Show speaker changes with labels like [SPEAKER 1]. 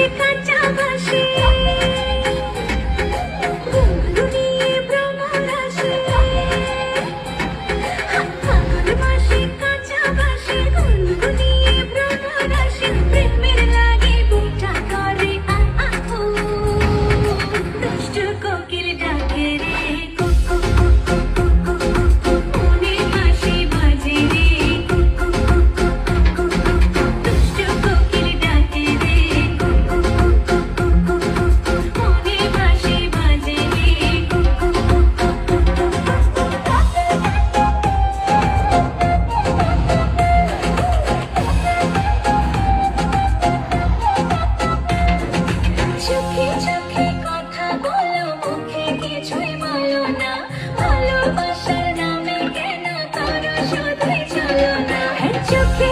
[SPEAKER 1] Ay, বলো মুখে কিছুই বলো না। ভালোবাসার নামে কেন করো শুধুই চলো না? হ্যাঁ, চোখে